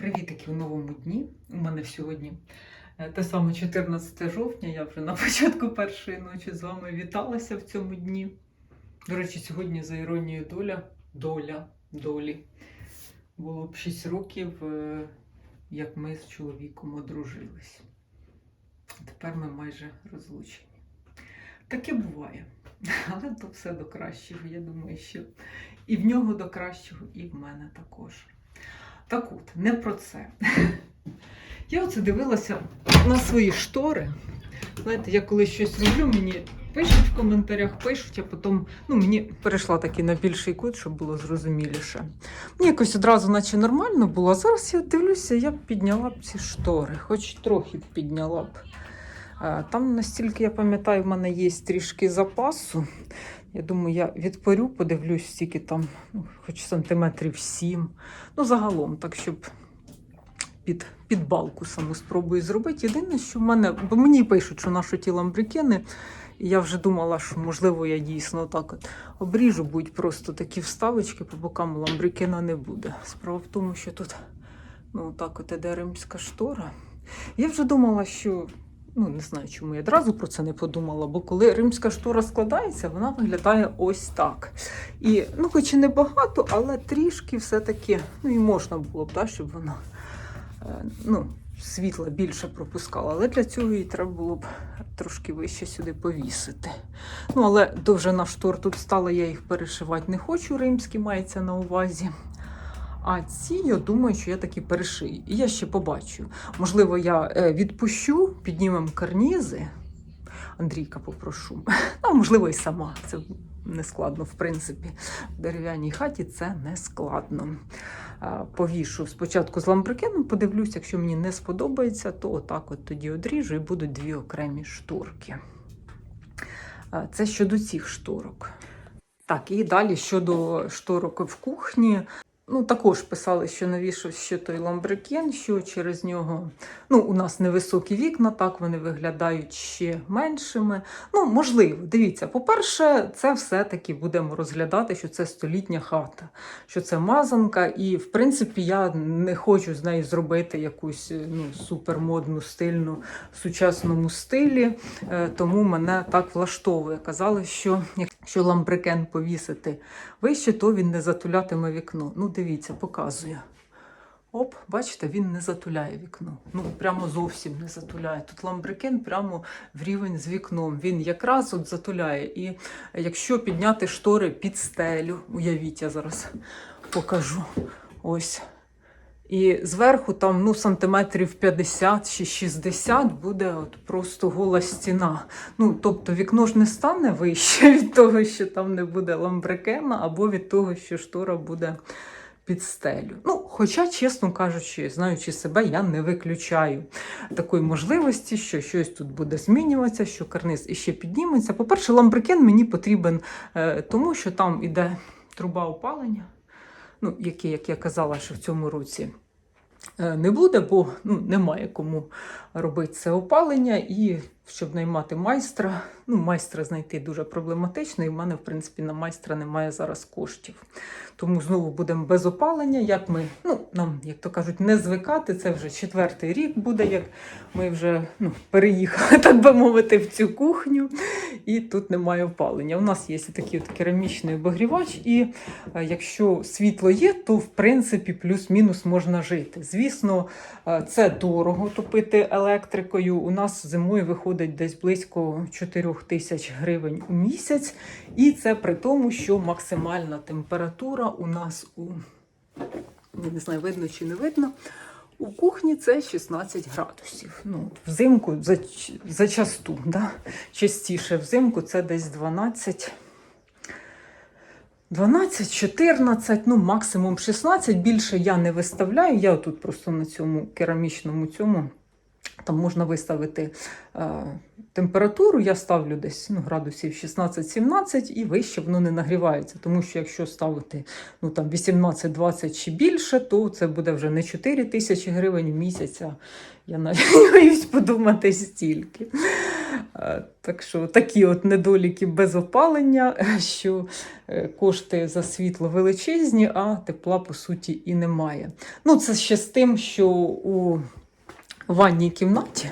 Привітики у новому дні. У мене сьогодні е, те саме 14 жовтня. Я вже на початку першої ночі з вами віталася в цьому дні. До речі, сьогодні за іронією доля, доля, долі. Було б 6 років, е, як ми з чоловіком одружились. Тепер ми майже розлучені. Таке буває. Але то все до кращого. Я думаю, що і в нього до кращого, і в мене також. Так от, не про це. Я оце дивилася на свої штори. Знаєте, я коли щось роблю, мені пишуть в коментарях, пишуть, а потім ну, мені перейшла таки на більший кут, щоб було зрозуміліше. Мені якось одразу, наче нормально було. А зараз я дивлюся, я б підняла б ці штори, хоч трохи б підняла б. Е, Там настільки я пам'ятаю, в мене є трішки запасу. Я думаю, я відпарю, подивлюсь, стільки там, ну, хоч сантиметрів сім. Ну, загалом, так, щоб під, під балку саму спробую зробити. Єдине, що в мене, бо мені пишуть, що наші ті ламбрикени, і я вже думала, що можливо я дійсно так от обріжу, будуть просто такі вставочки, по бокам ламбрикена не буде. Справа в тому, що тут ну, так от іде римська штора. Я вже думала, що ну не знаю, чому я одразу про це не подумала, бо коли римська штора складається, вона виглядає ось так. І, ну, хоч і не багато, але трішки все-таки, ну і можна було б, так, щоб вона е, ну, світла більше пропускала. Але для цього їй треба було б трошки вище сюди повісити. Ну, але довжина штор тут стала, я їх перешивати не хочу, римські мається на увазі. А ці, я думаю, що я таки перешию. І я ще побачу. Можливо, я е, відпущу, піднімемо карнізи. Андрійка попрошу. Ну, можливо, і сама. Це не складно, в принципі. В дерев'яній хаті це не складно. Повішу спочатку з ламбрикеном, подивлюсь, якщо мені не сподобається, то отак от тоді одріжу і будуть дві окремі шторки. Це щодо цих шторок. Так, і далі щодо шторок в кухні. Ну, також писали, що навіщо ще той ламбрекен, що через нього ну, у нас невисокі вікна, так вони виглядають ще меншими. Ну, можливо, дивіться, по-перше, це все-таки будемо розглядати, що це столітня хата, що це мазанка, і в принципі я не хочу з неї зробити якусь ну, супермодну, стильну сучасному стилі, е, тому мене так влаштовує. Казали, що якщо ламбрекен повісити вище, то він не затулятиме вікно. Ну, дивіться, показує. Оп, бачите, він не затуляє вікно. Ну, прямо зовсім не затуляє. Тут ламбрикен прямо в рівень з вікном. Він якраз от затуляє. І якщо підняти штори під стелю, уявіть, я зараз покажу. Ось. І зверху там ну, сантиметрів 50 чи 60 буде от просто гола стіна. Ну, тобто вікно ж не стане вище від того, що там не буде ламбрекена, або від того, що штора буде під стелю. Ну, хоча, чесно кажучи, знаючи себе, я не виключаю такої можливості, що щось тут буде змінюватися, що карниз іще підніметься. По-перше, ламбрекен мені потрібен е, тому, що там іде труба опалення, ну, які, як я казала, що в цьому році е, не буде, бо ну, немає кому робити це опалення. І щоб наймати майстра, ну, майстра знайти дуже проблематично, і в мене, в принципі, на майстра немає зараз коштів. Тому знову будемо без опалення. Як ми, ну, нам, як то кажуть, не звикати. Це вже четвертий рік буде, як ми вже ну, переїхали, так би мовити, в цю кухню, і тут немає опалення. У нас є такий от керамічний обогрівач, і е, якщо світло є, то в принципі плюс-мінус можна жити. Звісно, е, це дорого топити електрикою. У нас зимою виходить десь близько 4 тисяч гривень у місяць, і це при тому, що максимальна температура у нас у я не знаю, видно чи не видно. У кухні це 16 градусів. Ну, взимку за, зачасту, да? частіше взимку це десь 12. 12, 14, ну максимум 16. Більше я не виставляю. Я тут просто на цьому керамічному цьому там можна виставити е, температуру. Я ставлю десь ну, градусів 16-17 і вище воно не нагрівається. Тому що якщо ставити ну, 18-20 чи більше, то це буде вже не 4 тисячі гривень в місяць, я навіть боюсь подумати стільки. Е, Так що такі от недоліки без опалення, що е, кошти за світло величезні, а тепла по суті і немає. Ну, це ще з тим, що у ванній кімнаті.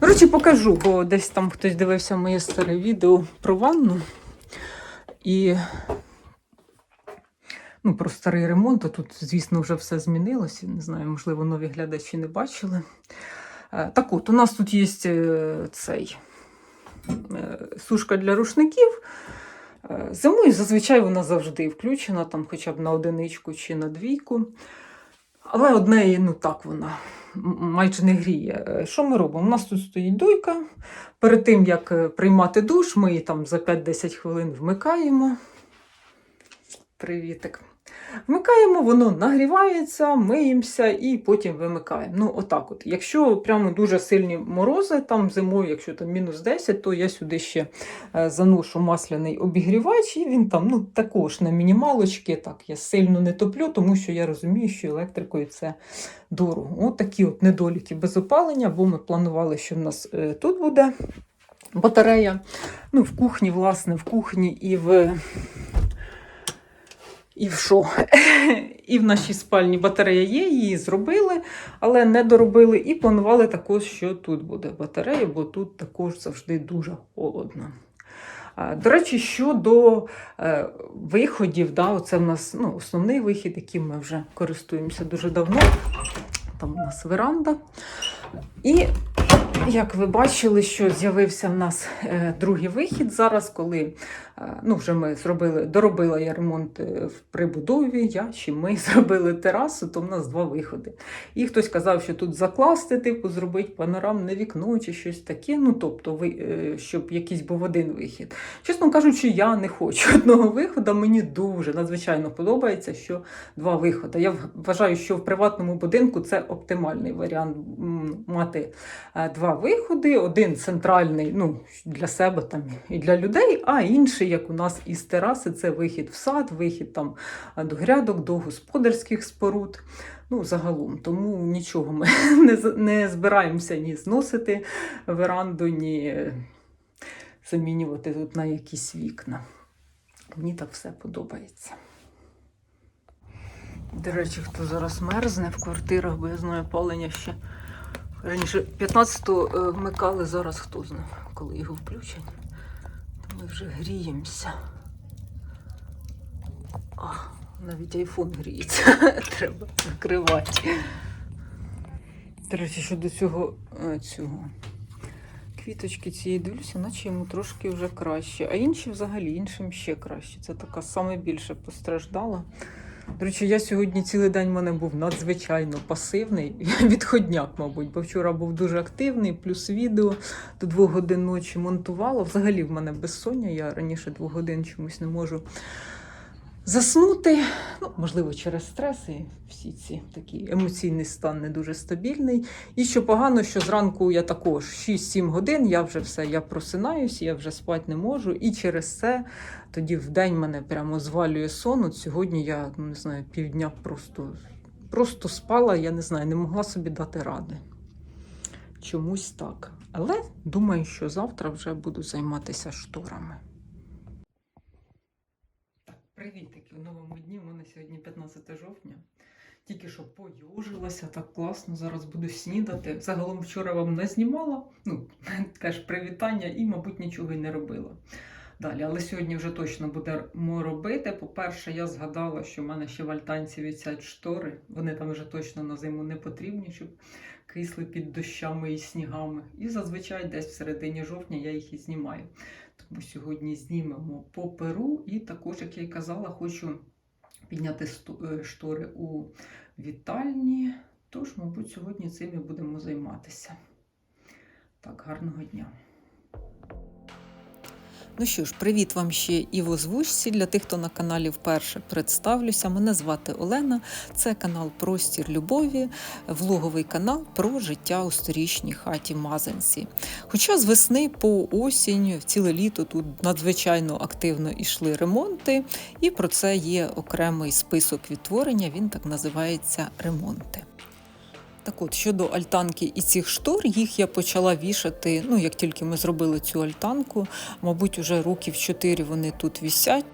До речі, покажу, бо десь там хтось дивився моє старе відео про ванну. І ну, про старий ремонт. А Тут, звісно, вже все змінилося. Не знаю, можливо, нові глядачі не бачили. Е, Так от, у нас тут є е, цей е, сушка для рушників. Зимою зазвичай вона завжди включена, там хоча б на одиничку чи на двійку. Але одне, ну так вона майже не гріє. Е, Що ми робимо? У нас тут стоїть дуйка. Перед тим, як е, приймати душ, ми її там за 5-10 хвилин вмикаємо. Привітик. Вмикаємо, воно нагрівається, миємося і потім вимикаємо. Ну, отак от. Якщо прямо дуже сильні морози, там зимою, якщо там мінус 10, то я сюди ще е, заношу масляний обігрівач, і він там ну, також на мінімалочки. Так, я сильно не топлю, тому що я розумію, що електрикою це дорого. От такі от недоліки без опалення, бо ми планували, що в нас е, тут буде батарея. Ну, в кухні, власне, в кухні і в. І в що? І в нашій спальні батарея є, її зробили, але не доробили. І планували також, що тут буде батарея, бо тут також завжди дуже холодно. До речі, щодо е, виходів, да, оце в нас ну, основний вихід, яким ми вже користуємося дуже давно. Там у нас веранда. І як ви бачили, що з'явився в нас е, другий вихід зараз, коли е, ну, вже ми зробили, доробила я ремонт е, в прибудові, я чи ми зробили терасу, то в нас два виходи. І хтось казав, що тут закласти, типу, зробити панорамне вікно чи щось таке. Ну, тобто, ви, щоб якийсь був один вихід. Чесно кажучи, я не хочу одного виходу. Мені дуже надзвичайно подобається, що два виходи. Я вважаю, що в приватному будинку це оптимальний варіант мати два виходи: один центральний ну, для себе там, і для людей, а інший, як у нас із тераси, це вихід в сад, вихід там до грядок, до господарських споруд. Ну, загалом, тому нічого ми не, не збираємося ні зносити веранду, ні замінювати тут на якісь вікна. Мені так все подобається. До речі, хто зараз мерзне в квартирах, бо я знаю, палення ще раніше 15-го е, вмикали, зараз хто знає, коли його включать. Ми вже гріємося. А, навіть айфон гріється. Треба закривати. До речі, щодо цього, е, цього квіточки цієї дивлюся, наче йому трошки вже краще. А інші взагалі іншим ще краще. Це така саме постраждала. До речі, я сьогодні цілий день в мене був надзвичайно пасивний відходняк, мабуть, бо вчора був дуже активний, плюс відео до двох годин ночі монтувала. Взагалі в мене безсоння, я раніше двох годин чомусь не можу заснути. Ну, можливо, через стрес і всі ці такі емоційний стан не дуже стабільний. І що погано, що зранку я також 6-7 годин, я вже все, я просинаюсь, я вже спати не можу. І через це тоді в день мене прямо звалює сон. От сьогодні я ну, не знаю, півдня просто, просто спала, я не знаю, не могла собі дати ради. Чомусь так. Але думаю, що завтра вже буду займатися шторами. Привітики в новому дні. У мене сьогодні 15 жовтня. Тільки що поюжилася, так класно. Зараз буду снідати. Загалом вчора вам не знімала. Ну, теж привітання і, мабуть, нічого й не робила. Далі, але сьогодні вже точно будемо робити. По-перше, я згадала, що в мене ще в альтанці висять штори. Вони там вже точно на зиму не потрібні, щоб кисли під дощами і снігами. І зазвичай десь в середині жовтня я їх і знімаю. Тому сьогодні знімемо по перу, і також, як я й казала, хочу підняти е, штори у вітальні. Тож, мабуть, сьогодні цим і будемо займатися. Так, гарного дня. Ну що ж, привіт вам ще і в озвучці. Для тих, хто на каналі вперше представлюся. Мене звати Олена. Це канал Простір Любові, влоговий канал про життя у сторічній хаті Мазанці. Хоча з весни по осінь, ціле літо тут надзвичайно активно йшли ремонти, і про це є окремий список відтворення. Він так називається ремонти. Так от, щодо альтанки і цих штор, їх я почала вішати, ну, як тільки ми зробили цю альтанку, мабуть, уже років чотири вони тут вісять.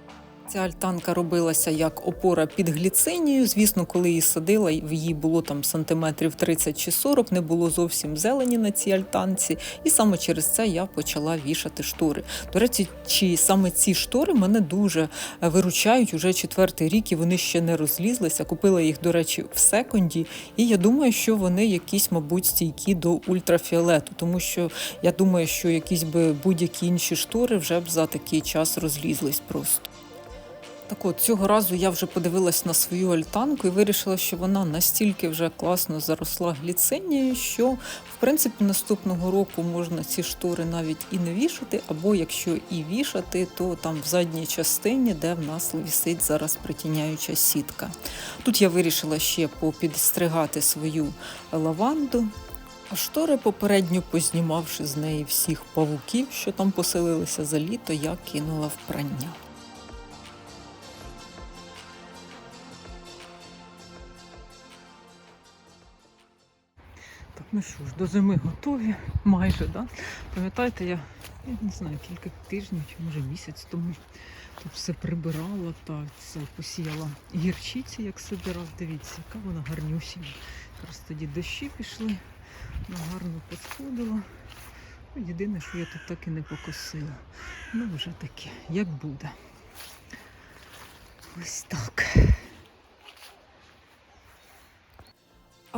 Ця альтанка робилася як опора під гліцинію. Звісно, коли її садила, в її було там сантиметрів 30 чи 40, не було зовсім зелені на цій альтанці. І саме через це я почала вішати штори. До речі, чи саме ці штори мене дуже е, виручають уже четвертий рік, і вони ще не розлізлися. Купила їх, до речі, в секонді. І я думаю, що вони якісь, мабуть, стійкі до ультрафіолету, тому що я думаю, що якісь би будь-які інші штори вже б за такий час розлізлись просто. Так от цього разу я вже подивилась на свою альтанку і вирішила, що вона настільки вже класно заросла гліцинією, що в принципі наступного року можна ці штори навіть і не вішати, або якщо і вішати, то там в задній частині, де в нас висить зараз притіняюча сітка. Тут я вирішила ще попідстригати свою лаванду. А штори, попередньо познімавши з неї всіх павуків, що там поселилися за літо, я кинула в прання. Ну що ж, до зими готові майже, да? Пам'ятаєте, я, я не знаю, кілька тижнів чи може місяць тому тут все прибирала та це посіяла гірчиці, як собирав. Дивіться, яка вона гарнюсінька. Якраз тоді дощі пішли, вона гарно посходила. Ну, Єдине, що я тут так і не покосила. Ну, вже таке, як буде. Ось так.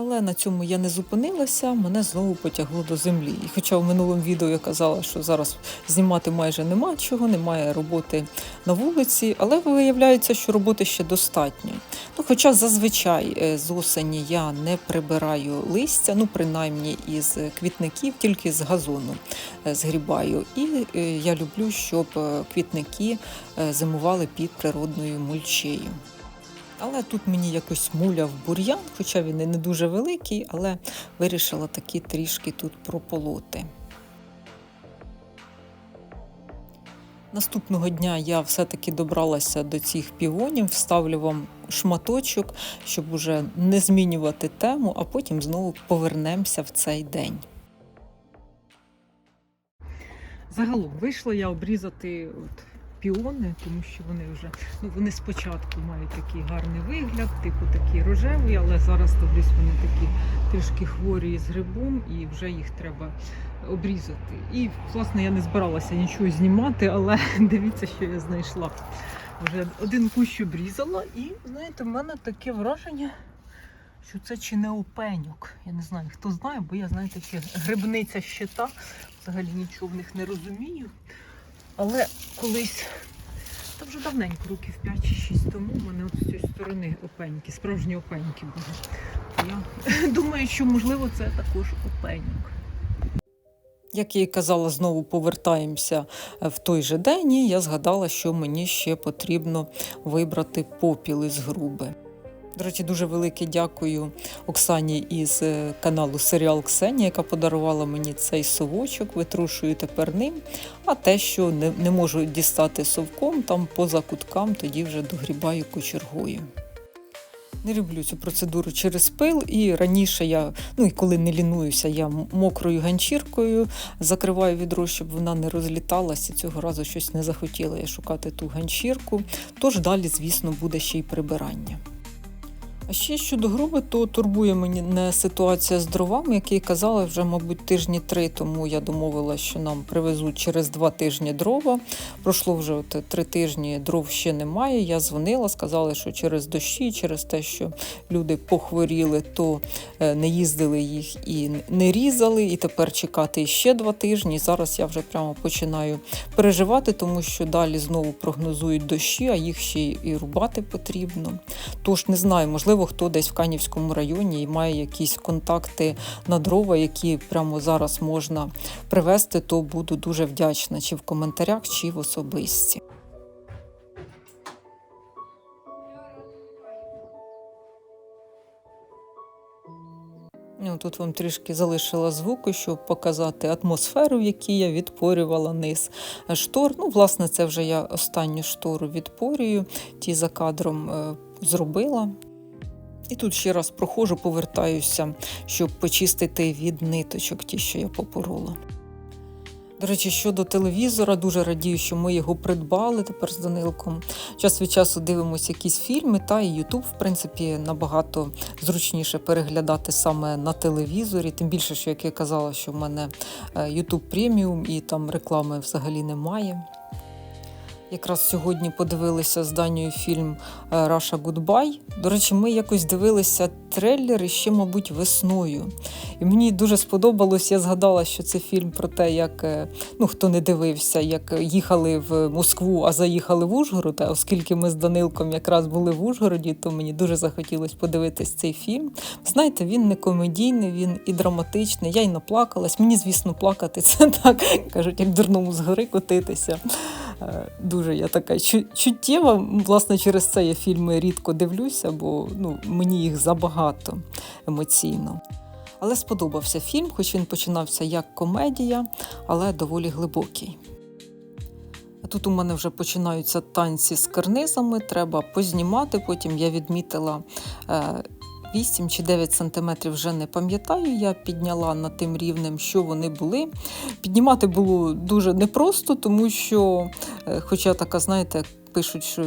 Але на цьому я не зупинилася, мене знову потягло до землі. І хоча в минулому відео я казала, що зараз знімати майже нема чого, немає роботи на вулиці, але виявляється, що роботи ще достатньо. Ну, Хоча зазвичай е, з осені я не прибираю листя, ну принаймні із квітників, тільки з газону е, згрібаю. І е, я люблю, щоб квітники зимували під природною мульчею. Але тут мені якось муляв бур'ян, хоча він і не дуже великий, але вирішила таки трішки тут прополоти. Наступного дня я все-таки добралася до цих півонів, вставлю вам шматочок, щоб уже не змінювати тему, а потім знову повернемося в цей день. Загалом вийшла я обрізати от піони, тому що вони вже ну вони спочатку мають такий гарний вигляд, типу такий рожевий, але зараз дивлюсь, вони такі трішки хворі з грибом, і вже їх треба обрізати. І власне я не збиралася нічого знімати, але дивіться, що я знайшла. Вже один кущ обрізала, і знаєте, в мене таке враження. Що це чи не опеньок? Я не знаю, хто знає, бо я знаю таке грибниця щита. Взагалі нічого в них не розумію. Але колись, та вже давненько, років 5 чи 6 тому, мене от з цієї сторони опеньки, справжні опеньки були. Я думаю, що можливо це також опеньок. Як я і казала, знову повертаємося е, в той же день, і я згадала, що мені ще потрібно вибрати попіл із груби. До речі, дуже велике дякую Оксані із е, каналу Серіал Ксенія, яка подарувала мені цей совочок, витрушую тепер ним. А те, що не, не можу дістати совком, там поза куткам, тоді вже догрібаю кочергою. Не люблю цю процедуру через пил, і раніше я, ну і коли не лінуюся, я мокрою ганчіркою закриваю відро, щоб вона не розліталася. Цього разу щось не захотіла я шукати ту ганчірку. Тож далі, звісно, буде ще й прибирання. А ще щодо груби, то турбує мені не ситуація з дровами, як я казала, вже, мабуть, тижні три тому я домовилася, що нам привезуть через два тижні дрова. Пройшло вже от три тижні, дров ще немає. Я дзвонила, сказали, що через дощі, через те, що люди похворіли, то е, не їздили їх і не різали. І тепер чекати ще два тижні. Зараз я вже прямо починаю переживати, тому що далі знову прогнозують дощі, а їх ще і рубати потрібно. Тож не знаю, можливо, хто десь в Канівському районі і має якісь контакти на дрова, які прямо зараз можна привезти, то буду дуже вдячна чи в коментарях, чи в особисті. Ну, Тут вам трішки залишила звуку, щоб показати атмосферу, в якій я відпорювала низ штор. Ну, власне, це вже я останню штору відпорюю, ті за кадром е, зробила. І тут ще раз проходжу, повертаюся, щоб почистити від ниточок ті, що я попорола. До речі, щодо телевізора, дуже радію, що ми його придбали тепер з Данилком. Час від часу дивимося якісь фільми, та і Ютуб, в принципі, набагато зручніше переглядати саме на телевізорі. Тим більше, що як я казала, що в мене Ютуб преміум і там реклами взагалі немає. Якраз сьогодні подивилися з Данією фільм е, Russia Goodbye. До речі, ми якось дивилися трейлери ще, мабуть, весною. І мені дуже сподобалось. Я згадала, що це фільм про те, як е, ну хто не дивився, як їхали в Москву, а заїхали в Ужгород. А оскільки ми з Данилком якраз були в Ужгороді, то мені дуже захотілося подивитись цей фільм. Знаєте, він не комедійний, він і драматичний. Я й наплакалась. Мені, звісно, плакати це так кажуть, як дурному з гори котитися. Е, Дуже я така чуттєва. Власне, через це я фільми рідко дивлюся, бо ну, мені їх забагато емоційно. Але сподобався фільм, хоч він починався як комедія, але доволі глибокий. Тут у мене вже починаються танці з карнизами, треба познімати. Потім я відмітила е, 8 чи 9 сантиметрів, вже не пам'ятаю. Я підняла над тим рівнем, що вони були. Піднімати було дуже непросто, тому що, е, хоча така, знаєте, пишуть, що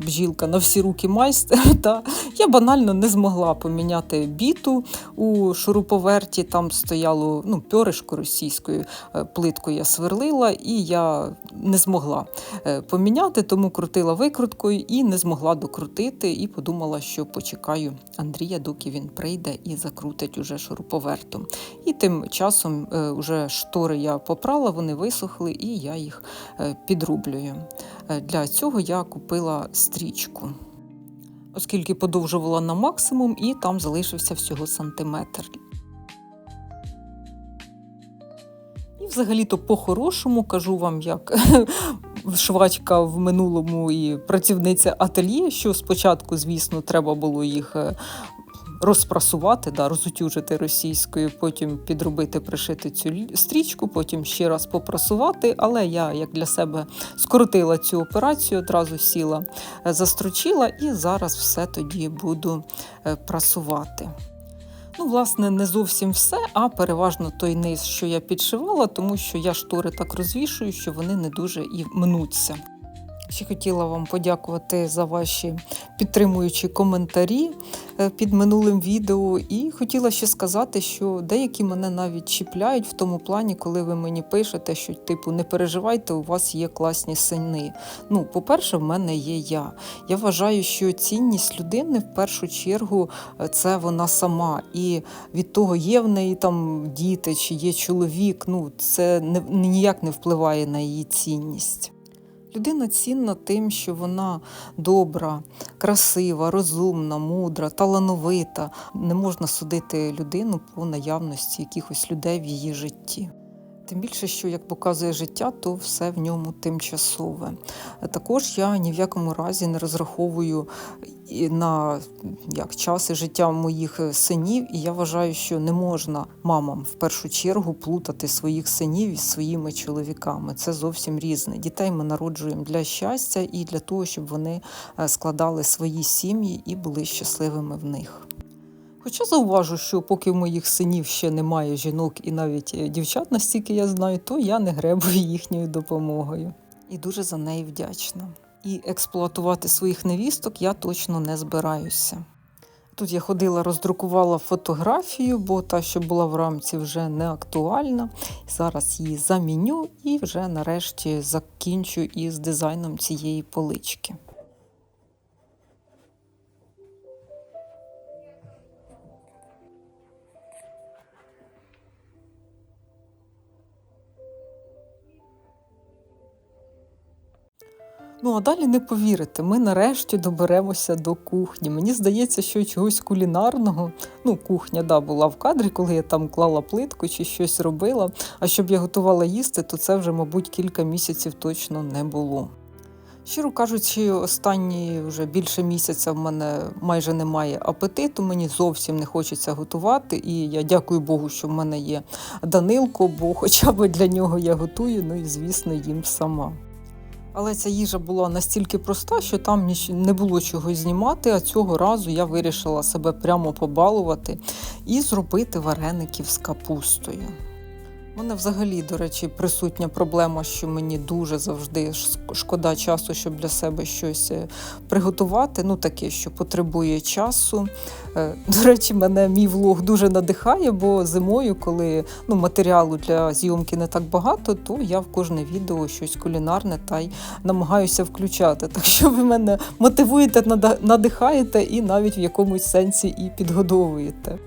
бжілка на всі руки майстер, та я банально не змогла поміняти біту у шуруповерті. Там стояло ну, пьоришко російською е, плиткою я сверлила, і я не змогла е, поміняти, тому крутила викруткою і не змогла докрутити. І подумала, що почекаю Андрія, доки він прийде і закрутить уже шуруповертом. І тим часом е, вже штори я попрала, вони висохли, і я їх е, підрублюю. Е, Для цього я купила стрічку, оскільки подовжувала на максимум, і там залишився всього сантиметр. І взагалі-то по-хорошому кажу вам, як швачка в минулому і працівниця ательє, що спочатку, звісно, треба було їх е, розпрасувати, да, розутюжити російською, потім підробити, пришити цю стрічку, потім ще раз попрасувати. Але я, як для себе, скоротила цю операцію, одразу сіла, е, застрочила, і зараз все тоді буду е, прасувати. Ну, власне, не зовсім все, а переважно той низ, що я підшивала, тому що я штори так розвішую, що вони не дуже і мнуться. Ще хотіла вам подякувати за ваші підтримуючі коментарі е, під минулим відео. І хотіла ще сказати, що деякі мене навіть чіпляють в тому плані, коли ви мені пишете, що типу не переживайте, у вас є класні сини. Ну, по-перше, в мене є я. Я вважаю, що цінність людини в першу чергу е, це вона сама. І від того, є в неї там діти чи є чоловік, ну це не, ніяк не впливає на її цінність. Людина цінна тим, що вона добра, красива, розумна, мудра, талановита. Не можна судити людину по наявності якихось людей в її житті. Тим більше, що як показує життя, то все в ньому тимчасове. Також я ні в якому разі не розраховую на як часи життя моїх е, синів, і я вважаю, що не можна мамам в першу чергу плутати своїх синів із своїми чоловіками. Це зовсім різне. Дітей ми народжуємо для щастя і для того, щоб вони е, складали свої сім'ї і були щасливими в них. Хоча зауважу, що поки в моїх синів ще немає жінок і навіть е, дівчат, настільки я знаю, то я не гребую їхньою допомогою. І дуже за неї вдячна. І експлуатувати своїх невісток я точно не збираюся. Тут я ходила, роздрукувала фотографію, бо та, що була в рамці, вже не актуальна. Зараз її заміню і вже нарешті закінчу із дизайном цієї полички. Ну а далі не повірите, ми нарешті доберемося до кухні. Мені здається, що чогось кулінарного. Ну, кухня да, була в кадрі, коли я там клала плитку чи щось робила. А щоб я готувала їсти, то це вже, мабуть, кілька місяців точно не було. Щиро кажучи, останні вже більше місяця в мене майже немає апетиту, мені зовсім не хочеться готувати. І я дякую Богу, що в мене є Данилко, бо хоча б для нього я готую, ну і звісно, їм сама. Але ця їжа була настільки проста, що там не було чого знімати. А цього разу я вирішила себе прямо побалувати і зробити вареників з капустою. У мене взагалі, до речі, присутня проблема, що мені дуже завжди шкода часу, щоб для себе щось е, приготувати. Ну, таке, що потребує часу. Е, До речі, мене мій влог дуже надихає, бо зимою, коли ну, матеріалу для зйомки не так багато, то я в кожне відео щось кулінарне та й намагаюся включати. Так що ви мене мотивуєте, надихаєте і навіть в якомусь сенсі і підгодовуєте.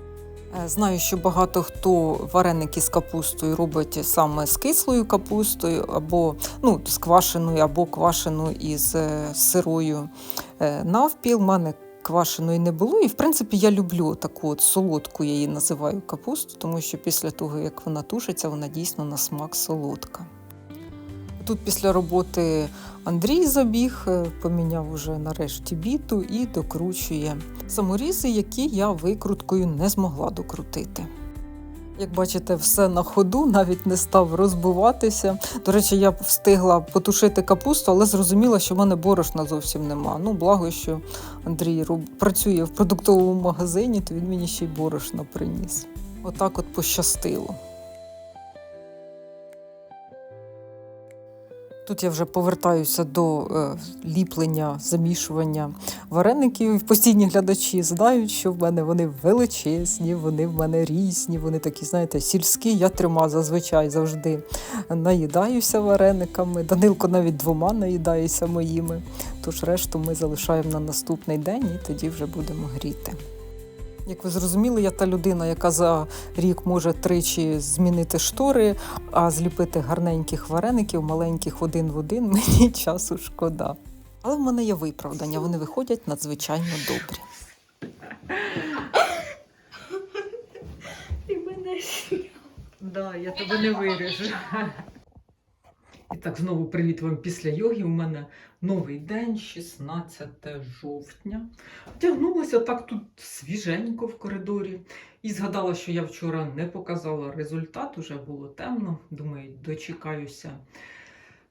Е, Знаю, що багато хто вареники з капустою робить саме з кислою капустою, або ну, з квашеною, або квашену із е, сирою е, навпіл. У мене квашеної не було. І в принципі я люблю таку от солодку, я її називаю капусту, тому що після того, як вона тушиться, вона дійсно на смак солодка. Тут після роботи Андрій забіг, е, поміняв уже нарешті біту і докручує саморізи, які я викруткою не змогла докрутити. Як бачите, все на ходу, навіть не став розбиватися. До речі, я встигла потушити капусту, але зрозуміла, що в мене борошна зовсім нема. Ну, благо, що Андрій працює в продуктовому магазині, то він мені ще й борошна приніс. Отак от пощастило. Тут я вже повертаюся до е, ліплення, замішування вареників. Постійні глядачі знають, що в мене вони величезні, вони в мене різні, вони такі, знаєте, сільські. Я трьома зазвичай завжди наїдаюся варениками. Данилко навіть двома наїдається моїми. Тож решту ми залишаємо на наступний день і тоді вже будемо гріти. Як ви зрозуміли, я та людина, яка за рік може тричі змінити штори, а зліпити гарненьких вареників, маленьких один в один, мені часу шкода. Але в мене є виправдання, вони виходять надзвичайно добрі. Ти мене Да, я тебе не виріжу. І так, знову привіт вам після йоги. У мене новий день, 16 жовтня. Вдягнулася так тут свіженько в коридорі. І згадала, що я вчора не показала результат, уже було темно. Думаю, дочекаюся.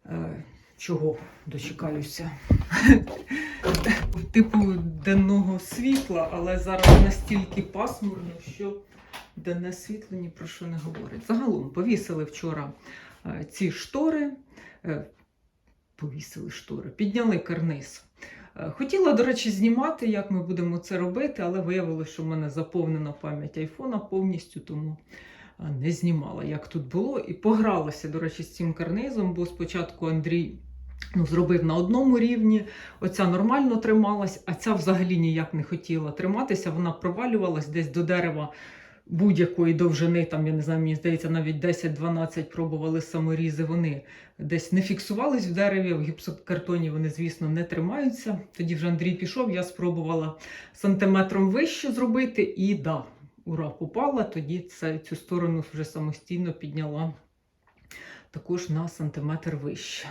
Е, чого дочекаюся? Типу денного світла, але зараз настільки пасмурно, що денне світло ні про що не говорить. Загалом повісили вчора е, ці штори, е, повісили штори, підняли карниз. Е, Хотіла, до речі, знімати, як ми будемо це робити, але виявилося, що в мене заповнена пам'ять айфона повністю, тому е, не знімала, як тут було. І погралася, до речі, з цим карнизом, бо спочатку Андрій ну, зробив на одному рівні, оця нормально трималась, а ця взагалі ніяк не хотіла триматися, вона провалювалась десь до дерева будь-якої довжини, там, я не знаю, мені здається, навіть 10-12 пробували саморізи, вони десь не фіксувались в дереві, в гіпсокартоні вони, звісно, не тримаються. Тоді вже Андрій пішов, я спробувала сантиметром вище зробити, і да, ура, попала. Тоді це, цю сторону вже самостійно підняла також на сантиметр вище.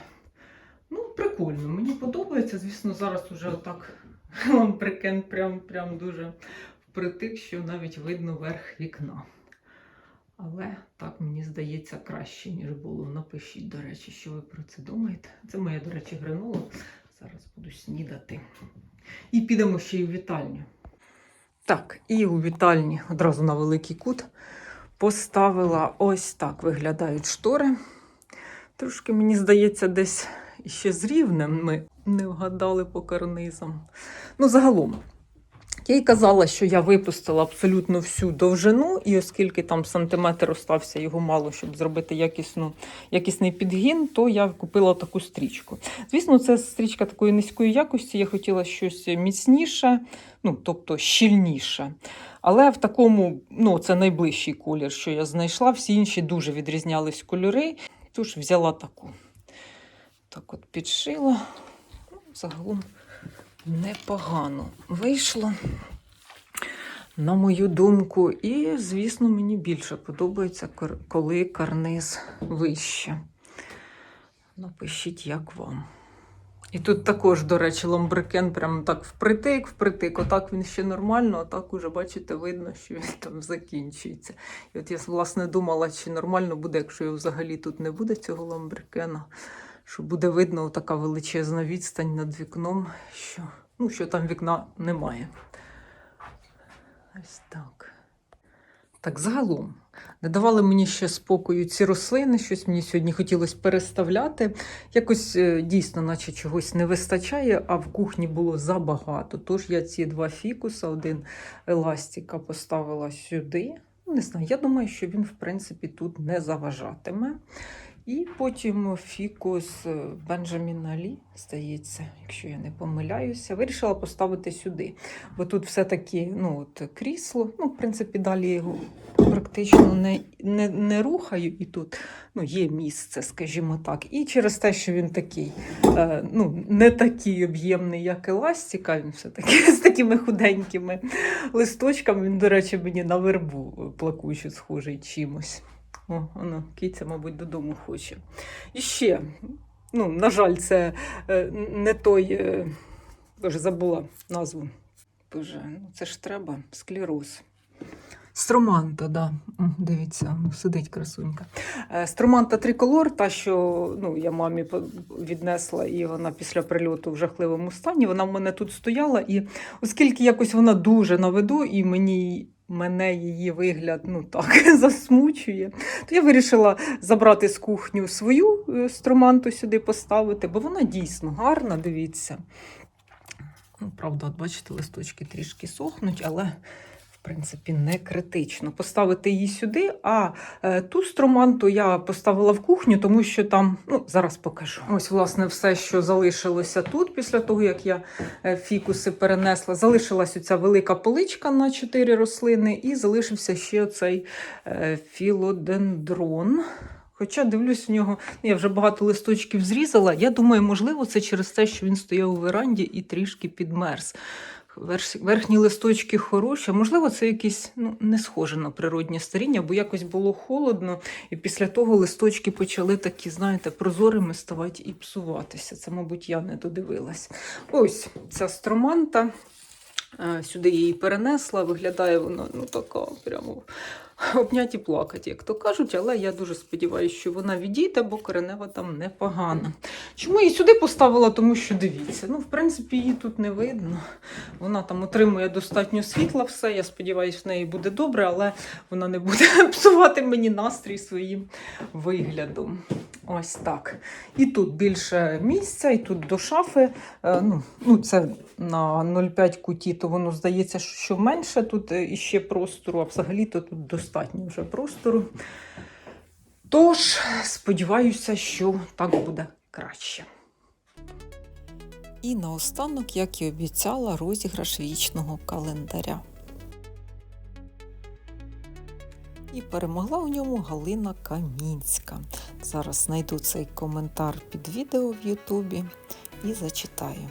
Ну, прикольно, мені подобається. Звісно, зараз уже отак ламприкен прям, прям дуже впритик, що навіть видно верх вікна. Але так мені здається краще, ніж було. Напишіть, до речі, що ви про це думаєте. Це моя, до речі, гранула. Зараз буду снідати. І підемо ще й у вітальню. Так, і у вітальні одразу на великий кут поставила ось так виглядають штори. Трошки, мені здається, десь ще з рівнем ми не вгадали по карнизам. Ну, загалом, я й казала, що я випустила абсолютно всю довжину, і оскільки там сантиметр остався його мало, щоб зробити якісну, якісний підгін, то я купила таку стрічку. Звісно, це стрічка такої низької якості. Я хотіла щось міцніше, ну тобто щільніше. Але в такому, ну, це найближчий колір, що я знайшла. Всі інші дуже відрізнялись кольори. Тож взяла таку. Так от підшила. Ну, Загалом непогано вийшло, на мою думку. І, звісно, мені більше подобається, коли карниз вище. Напишіть, як вам. І тут також, до речі, ламбрикен прям так впритик, впритик. Отак він ще нормально, а так уже, бачите, видно, що він там закінчується. І от я, власне, думала, чи нормально буде, якщо його взагалі тут не буде цього ламбрикена, що буде видно така величезна відстань над вікном, що, ну, що там вікна немає. Ось так. Так, загалом, не давали мені ще спокою ці рослини, щось мені сьогодні хотілося переставляти. Якось е, дійсно, наче чогось не вистачає, а в кухні було забагато. Тож я ці два фікуса, один еластика поставила сюди. Не знаю, я думаю, що він, в принципі, тут не заважатиме. І потім фікус е, Бенджаміна Лі, здається, якщо я не помиляюся, вирішила поставити сюди. Бо тут все-таки ну, от, крісло, ну, в принципі, далі його практично не, не, не рухаю, і тут ну, є місце, скажімо так. І через те, що він такий, е, ну, не такий об'ємний, як еластика, він все-таки з такими худенькими листочками. Він, до речі, мені на вербу плакучу схожий чимось. О, воно, киця, мабуть, додому хоче. І ще, ну, на жаль, це е, не той, е, боже, забула назву. Боже, ну це ж треба, склероз. Строманта, да. Дивіться, ну, сидить красунька. Е, Строманта триколор, та, що ну, я мамі віднесла, і вона після прильоту в жахливому стані. Вона в мене тут стояла, і оскільки якось вона дуже на виду, і мені. Мене її вигляд ну так засмучує. То я вирішила забрати з кухню свою струманту строманту сюди поставити, бо вона дійсно гарна, дивіться. Ну, правда, от бачите, листочки трішки сохнуть, але принципі не критично. Поставити її сюди, а е, ту строманту я поставила в кухню, тому що там, ну, зараз покажу. Ось, власне, все, що залишилося тут, після того, як я е, фікуси перенесла. Залишилась оця велика поличка на чотири рослини, і залишився ще оцей е, філодендрон. Хоча дивлюсь, у нього ну, я вже багато листочків зрізала. Я думаю, можливо, це через те, що він стояв у веранді і трішки підмерз. Верх- Верхні листочки хороші, можливо, це якесь ну, не схоже на природнє старіння, бо якось було холодно, і після того листочки почали такі, знаєте, прозорими ставати і псуватися. Це, мабуть, я не додивилась. Ось ця строманта. Е, Сюди її перенесла, виглядає вона ну, така прямо обняті плакати, як то кажуть, але я дуже сподіваюся, що вона відійде, бо коренева там непогана. Чому її сюди поставила? Тому що дивіться, ну, в принципі, її тут не видно. Вона там отримує достатньо світла, все. Я сподіваюся, в неї буде добре, але вона не буде псувати мені настрій своїм виглядом. Ось так. І тут більше місця, і тут до шафи. Е, ну, ну, це на 0,5 куті, то воно здається, що менше тут е, іще простору, а взагалі-то тут достатньо вже простору. Тож, сподіваюся, що так буде краще. І наостанок, як і обіцяла, розіграш вічного календаря. І перемогла у ньому Галина Камінська. Зараз знайду цей коментар під відео в Ютубі і зачитаю.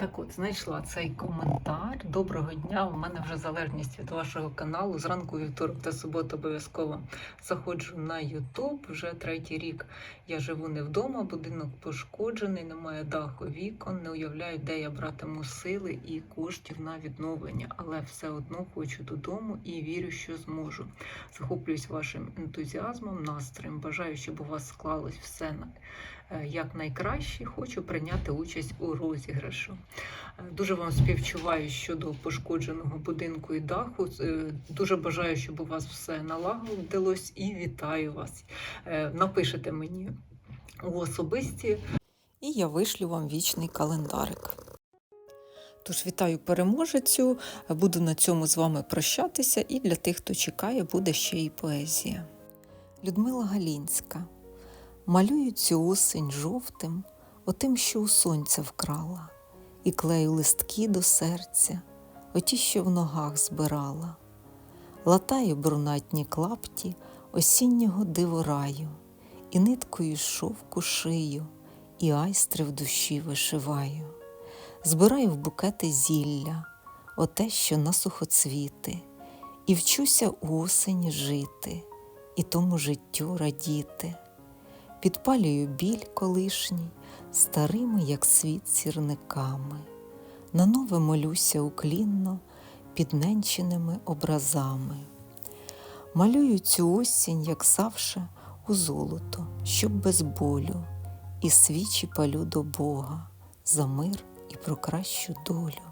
Так от, знайшла цей коментар. Доброго дня. У мене вже залежність від вашого каналу. Зранку вівторок та суботу обов'язково заходжу на Ютуб. Вже третій рік я живу не вдома, будинок пошкоджений, немає даху вікон. Не уявляю, де я братиму сили і коштів на відновлення, але все одно хочу додому і вірю, що зможу. Захоплююсь вашим ентузіазмом, настроєм. Бажаю, щоб у вас склалось все на як найкраще. Хочу прийняти участь у розіграшу. Е, Дуже вам співчуваю щодо пошкодженого будинку і даху. Е, Дуже бажаю, щоб у вас все налагодилось і вітаю вас. Е, Напишете мені у особисті. І я вишлю вам вічний календарик. Тож вітаю переможецю. Буду на цьому з вами прощатися, і для тих, хто чекає, буде ще і поезія. Людмила Галінська. Малюю цю осень жовтим, отим, що у сонця вкрала, і клею листки до серця, оті, що в ногах збирала. Латаю брунатні клапті осіннього дивораю, і ниткою шовку шию, і айстри в душі вишиваю. Збираю в букети зілля, оте, що на сухоцвіти, і вчуся у осені жити, і тому життю радіти. Підпалюю біль колишній, старими, як світ, сірниками, на нове молюся уклінно підненченими образами. Малюю цю осінь, як завше, у золото, щоб без болю, і свічі палю до Бога за мир і про кращу долю.